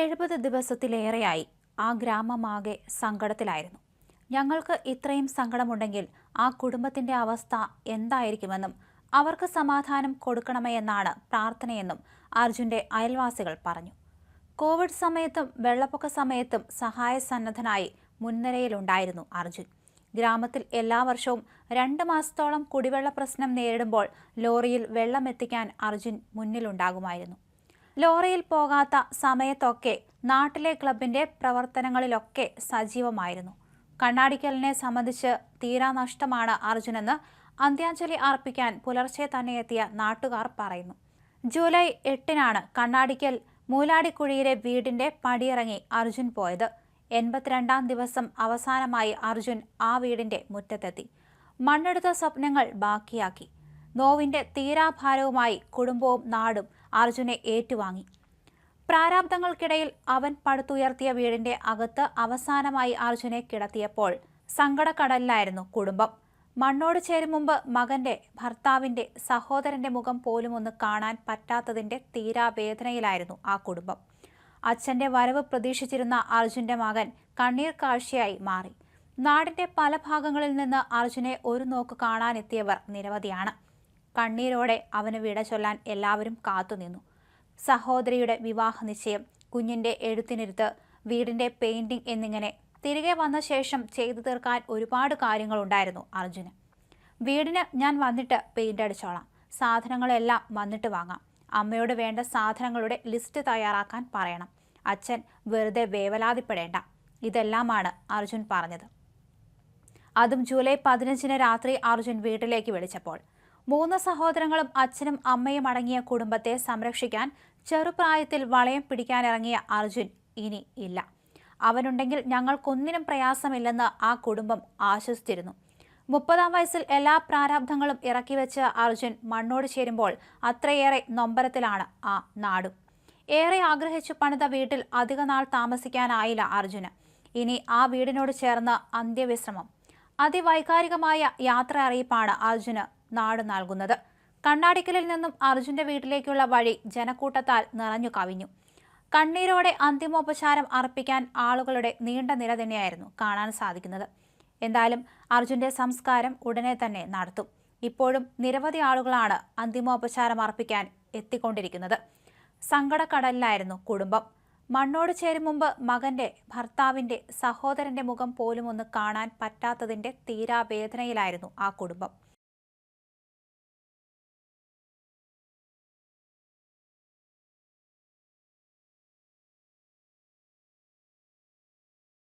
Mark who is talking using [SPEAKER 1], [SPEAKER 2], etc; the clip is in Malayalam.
[SPEAKER 1] എഴുപത് ദിവസത്തിലേറെയായി ആ ഗ്രാമമാകെ സങ്കടത്തിലായിരുന്നു. ഞങ്ങൾക്ക് ഇത്രയും സങ്കടമുണ്ടെങ്കിൽ ആ കുടുംബത്തിന്റെ അവസ്ഥ എന്തായിരിക്കുമെന്നും അവർക്ക് സമാധാനം കൊടുക്കണമേ എന്നാണ് പ്രാർത്ഥനയെന്നും അർജുന്റെ അയൽവാസികൾ പറഞ്ഞു. കോവിഡ് സമയത്തും വെള്ളപ്പൊക്ക സമയത്തും സഹായ സന്നദ്ധനായി മുൻനിരയിലുണ്ടായിരുന്നു അർജുൻ. ഗ്രാമത്തിൽ എല്ലാ വർഷവും രണ്ട് മാസത്തോളം കുടിവെള്ള പ്രശ്നം നേരിടുമ്പോൾ ലോറിയിൽ വെള്ളം എത്തിക്കാൻ അർജുൻ മുന്നിലുണ്ടാകുമായിരുന്നു. ലോറിയിൽ പോകാത്ത സമയത്തൊക്കെ നാട്ടിലെ ക്ലബിന്റെ പ്രവർത്തനങ്ങളിലൊക്കെ സജീവമായിരുന്നു. കണ്ണാടിക്കലിനെ സംബന്ധിച്ച് തീരാനഷ്ടമാണ് അർജുനെന്ന് അന്ത്യാഞ്ജലി അർപ്പിക്കാൻ പുലർച്ചെ തന്നെ എത്തിയ നാട്ടുകാർ പറയുന്നു. ജൂലൈ എട്ടിനാണ് കണ്ണാടിക്കൽ മൂലാടിക്കുഴിയിലെ വീടിന്റെ പടിയിറങ്ങി അർജുൻ പോയത്. എൺപത്തിരണ്ടാം ദിവസം അവസാനമായി അർജുൻ ആ വീടിന്റെ മുറ്റത്തെത്തി. മണ്ണെടുത്ത സ്വപ്നങ്ങൾ ബാക്കിയാക്കി. നോവിന്റെ തീരാഭാരവുമായി കുടുംബവും നാടും അർജുനെ ഏറ്റുവാങ്ങി. പ്രാരാബ്ദങ്ങൾക്കിടയിൽ അവൻ പടുത്തുയർത്തിയ വീടിന്റെ അകത്ത് അവസാനമായി അർജുനെ കിടത്തിയപ്പോൾ സങ്കടക്കടലിലായിരുന്നു കുടുംബം. മണ്ണോട് ചേരും മുമ്പ് മകന്റെ ഭർത്താവിന്റെ സഹോദരന്റെ മുഖം പോലും ഒന്ന് കാണാൻ പറ്റാത്തതിന്റെ തീരാവേദനയിലായിരുന്നു ആ കുടുംബം. അച്ഛന്റെ വരവ് പ്രതീക്ഷിച്ചിരുന്ന അർജുന്റെ മകൻ കണ്ണീർ കാഴ്ചയായി മാറി. നാടിന്റെ പല ഭാഗങ്ങളിൽ നിന്ന് അർജുനെ ഒരു നോക്ക് കാണാനെത്തിയവർ നിരവധിയാണ്. കണ്ണീരോടെ അവന് വിട ചൊല്ലാൻ എല്ലാവരും കാത്തുനിന്നു സഹോദരിയുടെ വിവാഹ നിശ്ചയം കുഞ്ഞിന്റെ എഴുത്തിനിരുത്ത് വീടിന്റെ പെയിന്റിംഗ് എന്നിങ്ങനെ തിരികെ വന്ന ശേഷം ചെയ്തു തീർക്കാൻ ഒരുപാട് കാര്യങ്ങളുണ്ടായിരുന്നു അർജുന്. വീടിന് ഞാൻ വന്നിട്ട് പെയിന്റ് അടിച്ചോളാം. സാധനങ്ങളെല്ലാം വന്നിട്ട് വാങ്ങാം. അമ്മയോട് വേണ്ട സാധനങ്ങളുടെ ലിസ്റ്റ് തയ്യാറാക്കാൻ പറയണം. അച്ഛൻ വെറുതെ വേവലാതിപ്പെടേണ്ട. ഇതെല്ലാമാണ് അർജുൻ പറഞ്ഞത്. അതും ജൂലൈ പതിനഞ്ചിന് രാത്രി അർജുൻ വീട്ടിലേക്ക് വിളിച്ചപ്പോൾ മൂന്ന് സഹോദരങ്ങളും അച്ഛനും അമ്മയും അടങ്ങിയ കുടുംബത്തെ സംരക്ഷിക്കാൻ ചെറുപ്രായത്തിൽ വളയം പിടിക്കാനിറങ്ങിയ അർജുൻ ഇനി ഇല്ല. അവനുണ്ടെങ്കിൽ ഞങ്ങൾക്കൊന്നിനും പ്രയാസമില്ലെന്ന് ആ കുടുംബം ആശ്വസിച്ചിരുന്നു. മുപ്പതാം വയസ്സിൽ എല്ലാ പ്രാരാബ്ധങ്ങളും ഇറക്കി വെച്ച് അർജുൻ മണ്ണോട് ചേരുമ്പോൾ അത്രയേറെ നൊമ്പരത്തിലാണ് ആ നാടും. ഏറെ ആഗ്രഹിച്ചു പണിത വീട്ടിൽ അധിക നാൾ താമസിക്കാനായില്ല അർജുന്. ഇനി ആ വീടിനോട് ചേർന്ന് അന്ത്യവിശ്രമം. അതിവൈകാരികമായ യാത്ര അറിയിപ്പാണ് അർജുന് നാട് നൽകുന്നത്. കണ്ണാടിക്കലിൽ നിന്നും അർജുന്റെ വീട്ടിലേക്കുള്ള വഴി ജനക്കൂട്ടത്താൽ നിറഞ്ഞു കവിഞ്ഞു. കണ്ണീരോടെ അന്തിമോപചാരം അർപ്പിക്കാൻ ആളുകളുടെ നീണ്ട നിര തന്നെയായിരുന്നു കാണാൻ സാധിക്കുന്നത്. എന്തായാലും അർജുന്റെ സംസ്കാരം ഉടനെ തന്നെ നടത്തും. ഇപ്പോഴും നിരവധി ആളുകളാണ് അന്തിമോപചാരം അർപ്പിക്കാൻ എത്തിക്കൊണ്ടിരിക്കുന്നത്. സങ്കടക്കടലിലായിരുന്നു കുടുംബം. മണ്ണോട് ചേരും മുമ്പ് മകന്റെ ഭർത്താവിന്റെ സഹോദരന്റെ മുഖം പോലും ഒന്ന് കാണാൻ പറ്റാത്തതിന്റെ തീരാവേദനയിലായിരുന്നു ആ കുടുംബം.